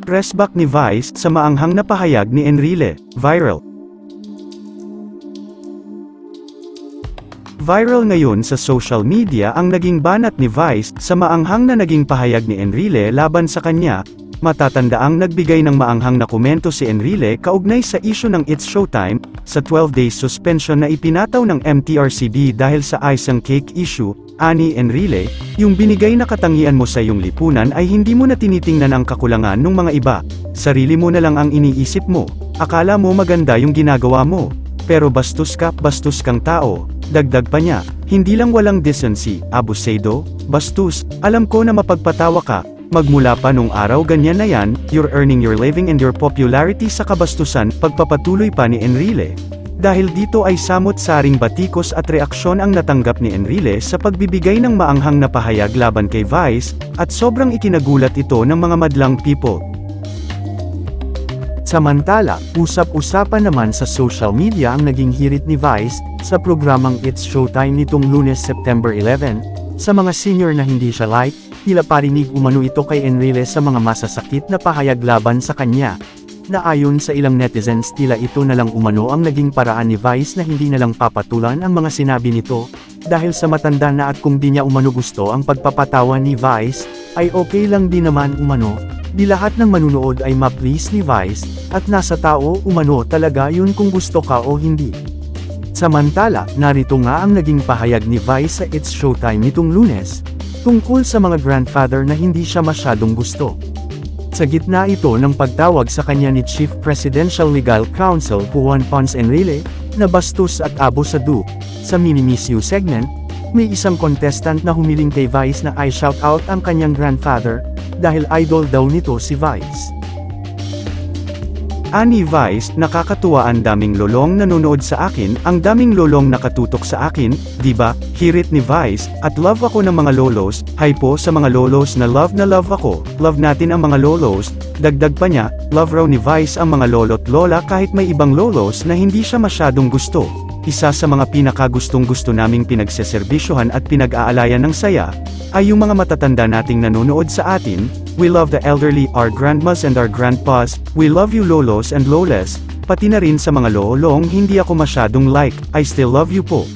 Pressback ni Vice sa maanghang na pahayag ni Enrile, viral. Viral ngayon sa social media ang naging banat ni Vice sa maanghang na naging pahayag ni Enrile laban sa kanya, matatandaang nagbigay ng maanghang na komento si Enrile kaugnay sa isyu ng It's Showtime, sa 12 days suspension na ipinataw ng MTRCB dahil sa icing cake issue, ani Enrile, yung binigay na katangian mo sa iyong lipunan ay hindi mo na tinitingnan ang kakulangan ng mga iba, sarili mo na lang ang iniisip mo, akala mo maganda yung ginagawa mo, pero bastos ka, bastos kang tao, dagdag pa niya, hindi lang walang decency, abusado, bastos, alam ko na mapagpatawa ka, magmula pa nung araw ganyan na yan, you're earning your living and your popularity sa kabastusan, pagpapatuloy pa ni Enrile. Dahil dito ay samot-saring batikos at reaksyon ang natanggap ni Enrile sa pagbibigay ng maanghang na pahayag laban kay Vice, at sobrang ikinagulat ito ng mga madlang people. Samantala, usap-usapan naman sa social media ang naging hirit ni Vice sa programang It's Showtime nitong lunes September 11. Sa mga senior na hindi siya like, tila parinig umano ito kay Enrile sa mga masasakit na pahayag laban sa kanya. Na ayon sa ilang netizens tila ito na lang umano ang naging paraan ni Vice na hindi na lang papatulan ang mga sinabi nito, dahil sa matanda na at kung di niya umano gusto ang pagpapatawa ni Vice, ay okay lang din naman umano, Di lahat ng manunood ay ma-please ni Vice, at nasa tao umano talaga yun kung gusto ka o hindi. Samantala, narito nga ang naging pahayag ni Vice sa It's Showtime nitong lunes, tungkol sa mga grandfather na hindi siya masyadong gusto. Sa gitna ito ng pagtawag sa kanya ni Chief Presidential Legal Counsel Juan Ponce Enrile, na bastos at abo sa du, sa Mini Miss You segment, may isang contestant na humiling kay Vice na i shout out ang kanyang grandfather, dahil idol daw nito si Vice. Ani Vice, nakakatuwa ang daming lolong nanonood sa akin, ang daming lolong nakatutok sa akin, di ba? Hirit ni Vice, at love ako ng mga lolos, hi po sa mga lolos na love na love ako, love natin ang mga lolos, dagdag pa niya, love raw ni Vice ang mga lolo't lola kahit may ibang lolos na hindi siya masyadong gusto. Isa sa mga pinakagustong gusto naming pinagseserbisyohan at pinag-aalayan ng saya, ay yung mga matatanda nating nanonood sa atin, we love the elderly, our grandmas and our grandpas, we love you lolos and lolas, pati na rin sa mga lolong hindi ako masyadong like, I still love you po.